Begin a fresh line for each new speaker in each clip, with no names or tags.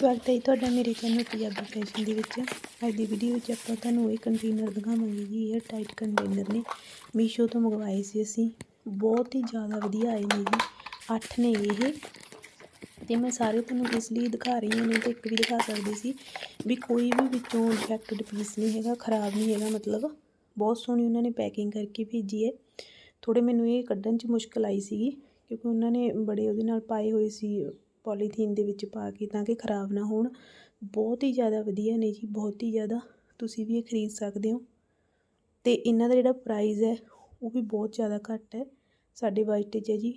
ਸਵਾਗਤ ਹੈ ਜੀ ਤੁਹਾਡਾ ਮੇਰੇ ਚੈਨਲ ਪੰਜਾਬੀ ਫੈਸ਼ਨ ਦੇ ਵਿੱਚ। ਅੱਜ ਦੀ ਵੀਡੀਓ ਵਿੱਚ ਆਪਾਂ ਤੁਹਾਨੂੰ ਇਹ ਕੰਟੇਨਰ ਦਿਖਾਵਾਂਗੇ ਜੀ, ਇਹ ਟਾਈਟ ਕੰਟੇਨਰ ਨੇ। ਮੀਸ਼ੋ ਤੋਂ ਮੰਗਵਾਏ ਸੀ ਅਸੀਂ। ਬਹੁਤ ਹੀ ਜ਼ਿਆਦਾ ਵਧੀਆ ਆਏ ਨੇ ਜੀ। ਅੱਠ ਨੇ ਇਹ। ਤੇ ਮੈਂ ਸਾਰੇ ਤੁਹਾਨੂੰ ਇਸ ਲਈ ਦਿਖਾ ਰਹੀ ਹਾਂ, ਨਹੀਂ ਤਾਂ ਇੱਕ ਵੀ ਦਿਖਾ ਸਕਦੀ ਸੀ। ਵੀ ਕੋਈ ਵੀ ਵਿੱਚੋਂ ਡਿਫੈਕਟਡ ਪੀਸ ਨਹੀਂ ਹੈਗਾ, ਖਰਾਬ ਨਹੀਂ ਹੈਗਾ, ਮਤਲਬ ਬਹੁਤ ਸੋਹਣੀ ਉਹਨਾਂ ਨੇ ਪੈਕਿੰਗ ਕਰਕੇ ਭੇਜੀ ਹੈ। ਥੋੜੇ ਮੈਨੂੰ ਇਹ ਕੱਢਣ 'ਚ ਮੁਸ਼ਕਲ ਆਈ ਸੀਗੀ, ਕਿਉਂਕਿ ਉਹਨਾਂ ਨੇ ਬੜੇ ਉਹਦੇ ਨਾਲ ਪਾਏ ਹੋਏ ਸੀ ਪੋਲੀਥੀਨ ਦੇ ਵਿੱਚ ਪਾ ਕੇ ਤਾਂ ਕਿ ਖਰਾਬ ਨਾ ਹੋਣ। ਬਹੁਤ ਹੀ ਜ਼ਿਆਦਾ ਵਧੀਆ ਨੇ ਜੀ, ਬਹੁਤ ਹੀ ਜ਼ਿਆਦਾ। ਤੁਸੀਂ ਵੀ ਇਹ ਖਰੀਦ ਸਕਦੇ ਹੋ। ਤੇ ਇਹਨਾਂ ਦਾ ਜਿਹੜਾ ਪ੍ਰਾਈਸ ਹੈ, ਉਹ ਵੀ ਬਹੁਤ ਜ਼ਿਆਦਾ ਘੱਟ ਹੈ। ਸਾਡੇ ਵਾਈਟ 'ਚ ਹੈ ਜੀ,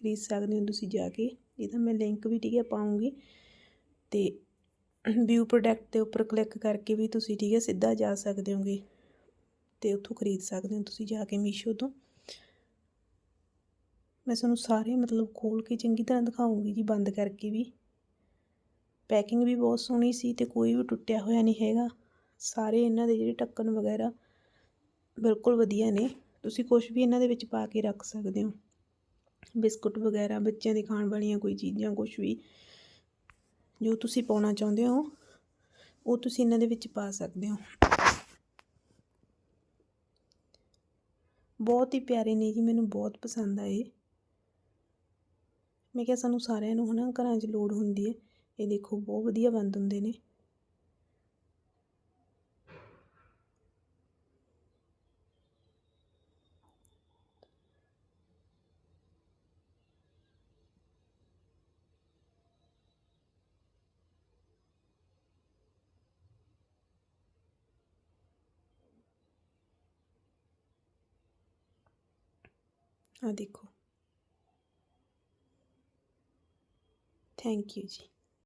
ਖਰੀਦ ਸਕਦੇ ਹੋ ਤੁਸੀਂ ਜਾ ਕੇ। ਇਹਦਾ ਮੈਂ ਲਿੰਕ ਵੀ ਠੀਕ ਹੈ ਪਾਉਂਗੀ ਤੇ ਵਿਊ ਪ੍ਰੋਡਕਟ ਦੇ ਉੱਪਰ ਕਲਿੱਕ ਕਰਕੇ ਵੀ ਤੁਸੀਂ ਠੀਕ ਹੈ, ਸਿੱਧਾ ਜਾ ਸਕਦੇ ਹੋਗੇ। ਤੇ ਉੱਥੋਂ ਖਰੀਦ ਸਕਦੇ ਹੋ ਤੁਸੀਂ ਜਾ ਕੇ ਮੀਸ਼ੋ ਤੋਂ। ਮੈਂ ਤੁਹਾਨੂੰ ਸਾਰੇ ਮਤਲਬ ਖੋਲ ਕੇ ਚੰਗੀ ਤਰ੍ਹਾਂ ਦਿਖਾਉਂਗੀ ਜੀ, ਬੰਦ ਕਰਕੇ ਵੀ। ਪੈਕਿੰਗ ਵੀ ਬਹੁਤ ਸੋਹਣੀ ਸੀ ਤੇ ਕੋਈ ਵੀ ਟੁੱਟਿਆ ਹੋਇਆ ਨਹੀਂ ਹੈਗਾ। ਸਾਰੇ ਇਹਨਾਂ ਦੇ ਜਿਹੜੇ ਢੱਕਣ ਵਗੈਰਾ ਬਿਲਕੁਲ ਵਧੀਆ ਨੇ। ਤੁਸੀਂ ਕੁਝ ਵੀ ਇਹਨਾਂ ਦੇ ਵਿੱਚ ਪਾ ਕੇ ਰੱਖ ਸਕਦੇ ਹੋ। ਬਿਸਕੁਟ ਵਗੈਰਾ, ਬੱਚਿਆਂ ਦੇ ਖਾਣ ਵਾਲੀਆਂ ਕੋਈ ਚੀਜ਼ਾਂ ਕੁਝ ਵੀ, ਜੋ ਤੁਸੀਂ ਪਾਉਣਾ ਚਾਹੁੰਦੇ ਹੋ, ਉਹ ਤੁਸੀਂ ਇਹਨਾਂ ਦੇ ਵਿੱਚ ਪਾ ਸਕਦੇ ਹੋ। ਬਹੁਤ ਹੀ ਪਿਆਰੇ ਨੇ ਜੀ, ਮੈਨੂੰ ਬਹੁਤ ਪਸੰਦ ਆਏ। ਮੈਂ ਕਿਹਾ ਸਾਨੂੰ ਸਾਰਿਆਂ ਨੂੰ ਹਨਾ ਘਰਾਂ 'ਚ ਲੋੜ ਹੁੰਦੀ ਹੈ। ਇਹ ਦੇਖੋ ਬਹੁਤ ਵਧੀਆ ਬੰਦ ਹੁੰਦੇ ਨੇ। ਆ ਦੇਖੋ। Thank you G